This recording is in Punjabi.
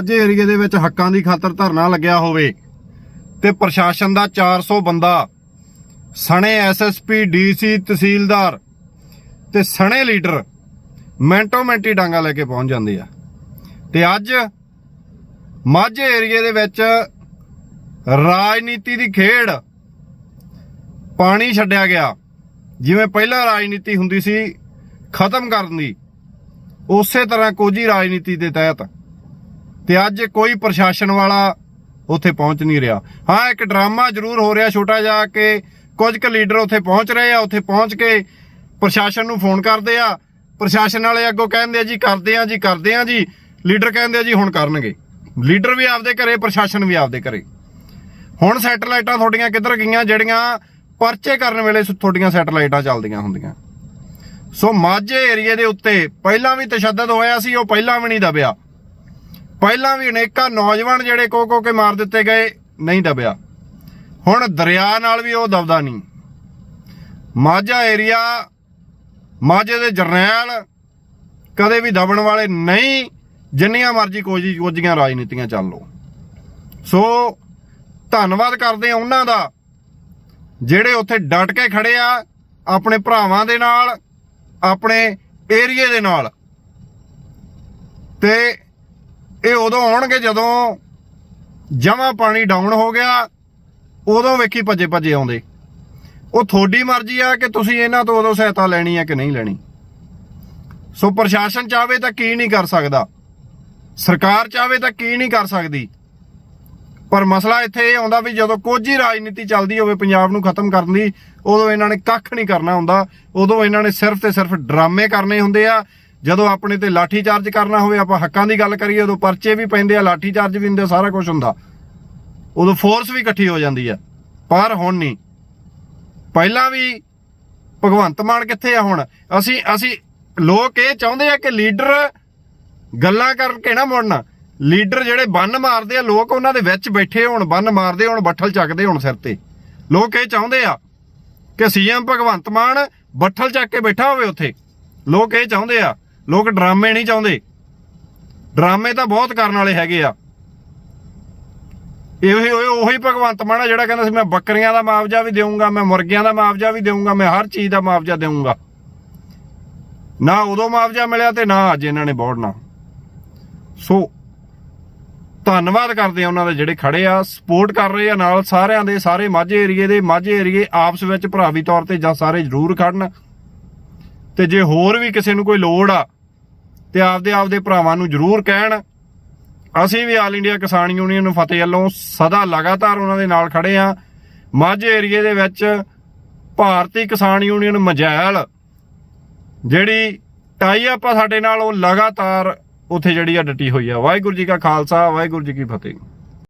ਅੱਜ ਏਰੀਏ ਦੇ ਵਿੱਚ ਹੱਕਾਂ ਦੀ ਖਾਤਰ ਧਰਨਾ ਲੱਗਿਆ ਹੋਵੇ ਤੇ ਪ੍ਰਸ਼ਾਸਨ ਦਾ 400 ਬੰਦਾ, ਸਣੇ ਐਸਐਸਪੀ ਡੀਸੀ ਤਹਿਸੀਲਦਾਰ ਤੇ ਸਣੇ ਲੀਡਰ ਮੈਂਟੋ ਮੈਂਟੀ ਡਾਂਗਾ ਲੈ ਕੇ ਪਹੁੰਚ ਜਾਂਦੇ ਆ। ਤੇ ਅੱਜ ਮਾਝੇ ਏਰੀਏ ਦੇ ਵਿੱਚ ਰਾਜਨੀਤੀ ਦੀ ਖੇਡ ਪਾਣੀ ਛੱਡਿਆ ਗਿਆ। ਜਿਵੇਂ ਪਹਿਲਾਂ ਰਾਜਨੀਤੀ ਹੁੰਦੀ ਸੀ ਖਤਮ ਕਰਨ ਦੀ, ਉਸੇ ਤਰ੍ਹਾਂ ਕੋਝੀ ਰਾਜਨੀਤੀ ਦੇ ਤਹਿਤ ਤੇ ਅੱਜ ਕੋਈ ਪ੍ਰਸ਼ਾਸਨ ਵਾਲਾ ਉੱਥੇ ਪਹੁੰਚ ਨਹੀਂ ਰਿਹਾ। ਹਾਂ, ਇੱਕ ਡਰਾਮਾ ਜ਼ਰੂਰ ਹੋ ਰਿਹਾ ਛੋਟਾ ਜਿਹਾ ਕਿ ਕੁਝ ਕੁ ਲੀਡਰ ਉੱਥੇ ਪਹੁੰਚ ਰਹੇ ਆ, ਉੱਥੇ ਪਹੁੰਚ ਕੇ ਪ੍ਰਸ਼ਾਸਨ ਨੂੰ ਫੋਨ ਕਰਦੇ ਆ। ਪ੍ਰਸ਼ਾਸਨ ਵਾਲੇ ਅੱਗੋਂ ਕਹਿੰਦੇ ਆ, ਜੀ, ਕਰਦੇ ਆ, ਜੀ, ਕਰਦੇ ਆ, ਜੀ। ਲੀਡਰ ਕਹਿੰਦੇ ਆ, ਜੀ, ਹੁਣ ਕਰਨਗੇ। ਲੀਡਰ ਵੀ ਆਪਦੇ ਘਰੇ, ਪ੍ਰਸ਼ਾਸਨ ਵੀ ਆਪਦੇ ਘਰੇ। ਹੁਣ ਸੈਟਲਾਈਟਾਂ ਤੁਹਾਡੀਆਂ ਕਿੱਧਰ ਗਈਆਂ, ਜਿਹੜੀਆਂ ਪਰਚੇ ਕਰਨ ਵੇਲੇ ਤੁਹਾਡੀਆਂ ਸੈਟਲਾਈਟਾਂ ਚੱਲਦੀਆਂ ਹੁੰਦੀਆਂ। ਸੋ ਮਾਝੇ ਏਰੀਏ ਦੇ ਉੱਤੇ ਪਹਿਲਾਂ ਵੀ ਤਸ਼ੱਦਦ ਹੋਇਆ ਸੀ, ਉਹ ਪਹਿਲਾਂ ਵੀ ਨਹੀਂ ਦਬਿਆ। ਪਹਿਲਾਂ ਵੀ ਅਨੇਕਾਂ ਨੌਜਵਾਨ ਜਿਹੜੇ ਕੋ ਕੋ ਕੇ ਮਾਰ ਦਿੱਤੇ ਗਏ, ਨਹੀਂ ਦਬਿਆ। ਹੁਣ ਦਰਿਆ ਨਾਲ ਵੀ ਉਹ ਦਬਦਾ ਨਹੀਂ। ਮਾਝਾ ਏਰੀਆ, ਮਾਝੇ ਦੇ ਜਰਨੈਲ ਕਦੇ ਵੀ ਦਬਣ ਵਾਲੇ ਨਹੀਂ, ਜਿੰਨੀਆਂ ਮਰਜ਼ੀ ਕੋਜੀ ਕੋਜੀਆਂ ਰਾਜਨੀਤੀਆਂ ਚੱਲ ਲੋ ਸੋ ਧੰਨਵਾਦ ਕਰਦੇ ਆ ਉਹਨਾਂ ਦਾ, ਜਿਹੜੇ ਉੱਥੇ ਡਟ ਕੇ ਖੜੇ ਆ, ਆਪਣੇ ਭਰਾਵਾਂ ਦੇ ਨਾਲ, ਆਪਣੇ ਏਰੀਏ ਦੇ ਨਾਲ। ਤੇ ਇਹ ਉਦੋਂ ਆਉਣਗੇ ਜਦੋਂ ਜਮਾ ਪਾਣੀ ਡਾਊਨ ਹੋ ਗਿਆ, ਉਦੋਂ ਵੇਖੀ ਭੱਜੇ ਭੱਜੇ ਆਉਂਦੇ। ਉਹ ਤੁਹਾਡੀ ਮਰਜ਼ੀ ਆ ਕਿ ਤੁਸੀਂ ਇਹਨਾਂ ਤੋਂ ਉਦੋਂ ਸਹਾਇਤਾ ਲੈਣੀ ਆ ਕਿ ਨਹੀਂ ਲੈਣੀ। ਸੋ ਪ੍ਰਸ਼ਾਸਨ ਚਾਹਵੇ ਤਾਂ ਕੀ ਨਹੀਂ ਕਰ ਸਕਦਾ। ਸਰਕਾਰ ਚਾਹਵੇ ਤਾਂ ਕੀ ਨਹੀਂ ਕਰ ਸਕਦੀ। ਪਰ ਮਸਲਾ ਇੱਥੇ ਇਹ ਆਉਂਦਾ ਵੀ ਜਦੋਂ ਕੋਝੀ ਰਾਜਨੀਤੀ ਚੱਲਦੀ ਹੋਵੇ, ਪੰਜਾਬ ਨੂੰ ਖਤਮ ਕਰਨ ਦੀ, ਉਦੋਂ ਇਹਨਾਂ ਨੇ ਕੱਖ ਨਹੀਂ ਕਰਨਾ ਹੁੰਦਾ। ਉਦੋਂ ਇਹਨਾਂ ਨੇ ਸਿਰਫ ਤੇ ਸਿਰਫ ਡਰਾਮੇ ਕਰਨੇ ਹੁੰਦੇ ਆ। ਜਦੋਂ ਆਪਣੇ ਤੇ ਲਾਠੀ ਚਾਰਜ ਕਰਨਾ ਹੋਵੇ ਆਪਾਂ ਹੱਕਾਂ ਦੀ ਗੱਲ ਕਰੀਏ ਉਦੋਂ ਪਰਚੇ ਵੀ ਪੈਂਦੇ ਆ ਲਾਠੀ ਚਾਰਜ ਵੀ ਹੁੰਦੇ ਆ, ਸਾਰਾ ਕੁਝ ਹੁੰਦਾ। ਉਦੋਂ ਫੋਰਸ ਵੀ ਇਕੱਠੀ ਹੋ ਜਾਂਦੀ ਆ ਪਰ ਹੁਣ ਨਹੀਂ। ਪਹਿਲਾਂ ਵੀ ਭਗਵੰਤ ਮਾਨ ਕਿੱਥੇ ਆ ਹੁਣ? ਅਸੀਂ ਅਸੀਂ ਲੋਕ ਇਹ ਚਾਹੁੰਦੇ ਆ ਕਿ ਲੀਡਰ ਗੱਲਾਂ ਕਰਕੇ ਨਾ ਮੁੜਨਾ। ਲੀਡਰ ਜਿਹੜੇ ਬੰਨ ਮਾਰਦੇ ਆ ਲੋਕ ਉਹਨਾਂ ਦੇ ਵਿੱਚ ਬੈਠੇ ਹੋਣ ਬੰਨ ਮਾਰਦੇ ਹੋਣ ਬੱਠਲ ਚੱਕਦੇ ਹੋਣ ਸਿਰ ਤੇ। ਲੋਕ ਇਹ ਚਾਹੁੰਦੇ ਆ ਕਿ ਸੀਐਮ ਭਗਵੰਤ ਮਾਨ ਬੱਠਲ ਚੱਕ ਕੇ ਬੈਠਾ ਹੋਵੇ ਉੱਥੇ। ਲੋਕ ਇਹ ਚਾਹੁੰਦੇ ਆ ਲੋਕ ਡਰਾਮੇ ਨਹੀਂ ਚਾਹੁੰਦੇ। ਡਰਾਮੇ ਤਾਂ ਬਹੁਤ ਕਰਨ ਵਾਲੇ ਹੈਗੇ ਆ। ਇਹੋ ਹੀ ਉਹੀ ਭਗਵੰਤ ਮਾਨ ਆ ਜਿਹੜਾ ਕਹਿੰਦਾ ਸੀ, ਮੈਂ ਬੱਕਰੀਆਂ ਦਾ ਮੁਆਵਜ਼ਾ ਵੀ ਦੇਵਾਂਗਾ ਮੈਂ ਮੁਰਗੀਆਂ ਦਾ ਮੁਆਵਜ਼ਾ ਵੀ ਦੇਵਾਂਗਾ ਮੈਂ ਹਰ ਚੀਜ਼ ਦਾ ਮੁਆਵਜ਼ਾ ਦੇਵਾਂਗਾ ਨਾ ਉਦੋਂ ਮੁਆਵਜ਼ਾ ਮਿਲਿਆ ਤੇ ਨਾ ਅੱਜ ਇਹਨਾਂ ਨੇ ਬੋੜਨਾ। ਸੋ, ਧੰਨਵਾਦ ਕਰਦੇ ਆ ਉਹਨਾਂ ਦੇ ਜਿਹੜੇ ਖੜੇ ਆ ਸਪੋਰਟ ਕਰ ਰਹੇ ਆ, ਨਾਲ ਸਾਰਿਆਂ ਦੇ, ਸਾਰੇ ਮਾਝੇ ਏਰੀਏ ਦੇ, ਮਾਝੇ ਏਰੀਏ ਆਪਸ ਵਿੱਚ ਭਰਾਵੀ ਤੌਰ ਤੇ ਜਾਂ ਸਾਰੇ ਜ਼ਰੂਰ ਖੜਨ। ਤੇ ਜੇ ਹੋਰ ਵੀ ਕਿਸੇ ਨੂੰ ਕੋਈ ਲੋੜ ਆ ਤੇ ਆਪਦੇ ਆਪਦੇ ਭਰਾਵਾਂ ਨੂੰ ਜ਼ਰੂਰ ਕਹਿਣ। ਅਸੀਂ ਵੀ ਆਲ ਇੰਡੀਆ ਕਿਸਾਨ ਯੂਨੀਅਨ ਫਤਿਹ ਵੱਲੋਂ ਸਦਾ ਲਗਾਤਾਰ ਉਹਨਾਂ ਦੇ ਨਾਲ ਖੜੇ ਆ ਮਾਝੇ ਏਰੀਏ ਦੇ ਵਿੱਚ ਭਾਰਤੀ ਕਿਸਾਨ ਯੂਨੀਅਨ ਮਜੈਲ, ਜਿਹੜੀ ਟਾਈ ਆਪਾਂ ਸਾਡੇ ਨਾਲ, ਉਹ ਲਗਾਤਾਰ ਉੱਥੇ ਜਿਹੜੀ ਆ ਡਟੀ ਹੋਈ ਆ। ਵਾਹਿਗੁਰੂ ਜੀ ਕਾ ਖਾਲਸਾ, ਵਾਹਿਗੁਰੂ ਜੀ ਕੀ ਫਤਿਹ।